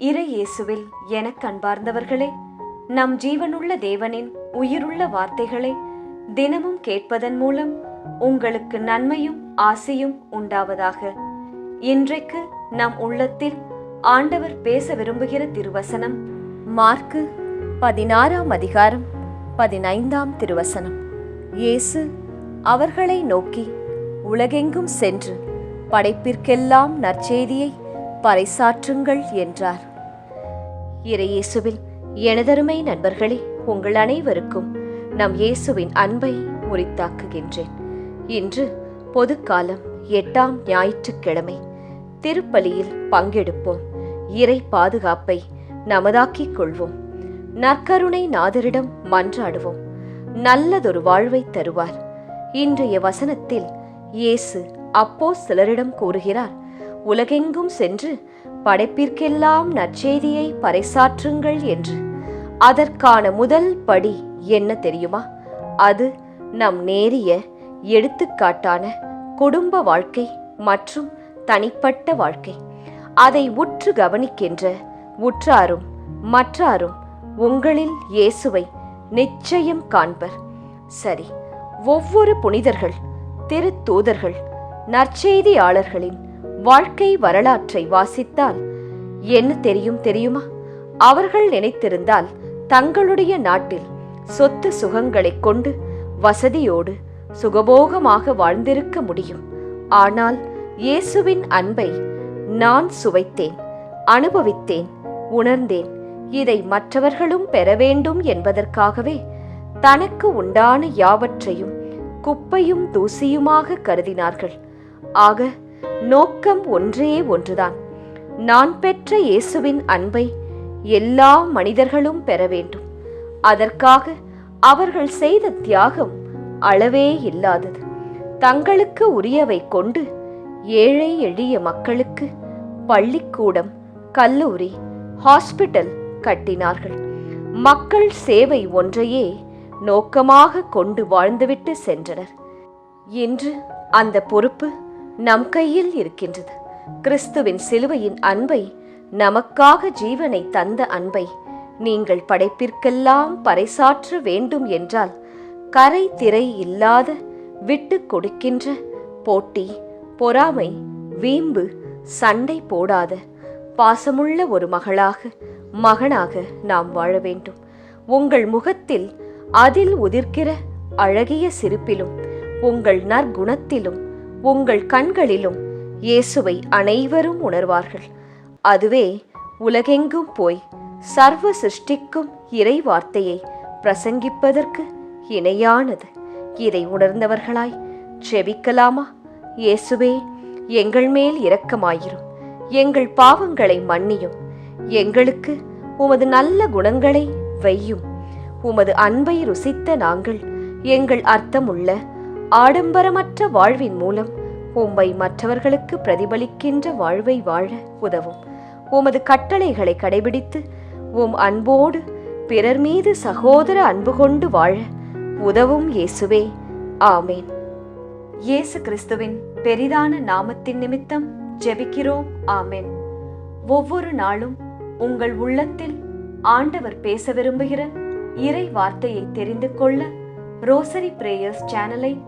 இறை இயேசுவில் எனக் அன்பார்ந்தவர்களே நம் ஜீவனுள்ள தேவனின் உயிருள்ள வார்த்தைகளை தினமும் கேட்பதன் மூலம் உங்களுக்கு நன்மையும் ஆசையும் உண்டாவதாக. இன்றைக்கு நம் உள்ளத்தில் ஆண்டவர் பேச விரும்புகிற திருவசனம் மார்க்கு பதினாறாம் அதிகாரம் பதினைந்தாம் திருவசனம். இயேசு அவர்களை நோக்கி உலகெங்கும் சென்று படைப்பிற்கெல்லாம் நற்செய்தியை பறைசாற்றுங்கள் என்றார். இறையேசுவில் எனதருமை நண்பர்களே உங்கள் அனைவருக்கும் நம் இயேசுவின் அன்பை உரித்தாக்குகின்றேன் இன்று பொதுக்காலம் எட்டாம் ஞாயிற்றுக்கிழமை. திருப்பலியில் பங்கெடுப்போம். இறை பாதுகாப்பை நமதாக்கிக் கொள்வோம். நற்கருணை நாதரிடம் மன்றாடுவோம். நல்லதொரு வாழ்வை தருவார். இன்றைய வசனத்தில் இயேசு அப்போ சிலரிடம் கூறுகிறார் உலகெங்கும் சென்று படைப்பிற்கெல்லாம் நற்செய்தியை பறைசாற்றுங்கள் என்று. அதற்கான முதல் படி என்ன தெரியுமா? அது நம் நேரிய எடுத்துக்காட்டான குடும்ப வாழ்க்கை மற்றும் தனிப்பட்ட வாழ்க்கை. அதை உற்று கவனிக்கின்ற உற்றாரும் மற்றாரும் உங்களில் இயேசுவை நிச்சயம் காண்பர். சரி ஒவ்வொரு புனிதர்கள் திருத்தூதர்கள் நற்செய்தியாளர்களின் வாழ்க்கை வரலாற்றை வாசித்தால் என்ன தெரியும் தெரியுமா? அவர்கள் நினைத்திருந்தால் தங்களுடைய நாட்டில் சொத்து சுகங்களைக் கொண்டு வசதியோடு சுகபோகமாக வாழ்ந்திருக்க முடியும். ஆனால் இயேசுவின் அன்பை நான் சுவைத்தேன் அனுபவித்தேன் உணர்ந்தேன். இதை மற்றவர்களும் பெற வேண்டும் என்பதற்காகவே தனக்கு உண்டான யாவற்றையும் குப்பையும் தூசியுமாக கருதினார்கள். ஆக நோக்கம் ஒன்றே ஒன்றுதான். நான் பெற்ற இயேசுவின் அன்பை எல்லா மனிதர்களும் பெற வேண்டும். அதற்காக அவர்கள் செய்த தியாகம் அளவே இல்லாதது. தங்களுக்கு உரியவை கொண்டு ஏழை எளிய மக்களுக்கு பள்ளிக்கூடம் கல்லூரி ஹாஸ்பிட்டல் கட்டினார்கள். மக்கள் சேவை ஒன்றையே நோக்கமாக கொண்டு வாழ்ந்துவிட்டு சென்றனர். இன்று அந்த பொறுப்பு நம் கையில் இருக்கின்றது. கிறிஸ்துவின் சிலுவையின் அன்பை நமக்காக ஜீவனை தந்த அன்பை நீங்கள் படைப்பிற்கெல்லாம் பறைசாற்ற வேண்டும் என்றால் கரை திரை இல்லாத விட்டு கொடுக்கின்ற போட்டி பொறாமை வீம்பு சண்டை போடாத பாசமுள்ள ஒரு மகளாக மகனாக நாம் வாழ வேண்டும். உங்கள் முகத்தில் அதில் உதிர்க்கிற அழகிய சிரிப்பிலும் உங்கள் நற்குணத்திலும் உங்கள் கண்களிலும் இயேசுவை அனைவரும் உணர்வார்கள். அதுவே உலகெங்கும் போய் சர்வ சிருஷ்டிக்கும் இறை வார்த்தையை பிரசங்கிப்பதற்கு இணையானது. இதை உணர்ந்தவர்களாய் செபிக்கலாமா இயேசுவே எங்கள் மேல் இரக்கமாயிரும். எங்கள் பாவங்களை மன்னியும். எங்களுக்கு உமது நல்ல குணங்களை வையும். உமது அன்பை ருசித்த நாங்கள் எங்கள் அர்த்தமுள்ள ஆடம்பரமற்ற வாழ்வின் மூலம் உம்மை மற்றவர்களுக்கு பிரதிபலிக்கின்ற வாழ்வை வாழ உதவும். உமது கட்டளைகளை கடைபிடித்து உம் அன்போடு பிறர் மீது சகோதர அன்பு கொண்டு வாழ உதவும் இயேசுவே. ஆமேன். இயேசு கிறிஸ்துவின் பெரிதான நாமத்தின் நிமித்தம் ஜெபிக்கிறோம். ஆமேன். ஒவ்வொரு நாளும் உங்கள் உள்ளத்தில் ஆண்டவர் பேச விரும்புகிற இறை வார்த்தையை தெரிந்து கொள்ள ரோசரி பிரேயர்ஸ் சேனலை